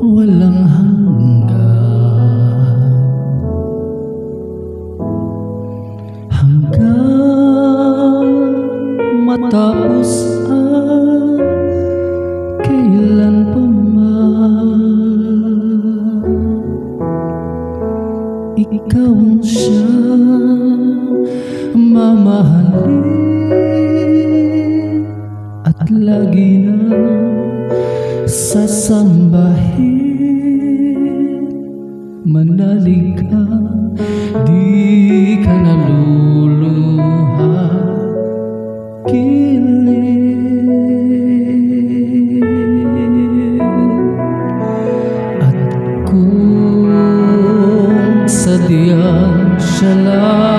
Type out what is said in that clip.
walang hanggan. Hanggang matapos ang kailan pa man. Ikaw ang siyang mamahalin at lagi sasambahin Manalig ka, di ka naluluha. Kilig. At kung sadyang siya lang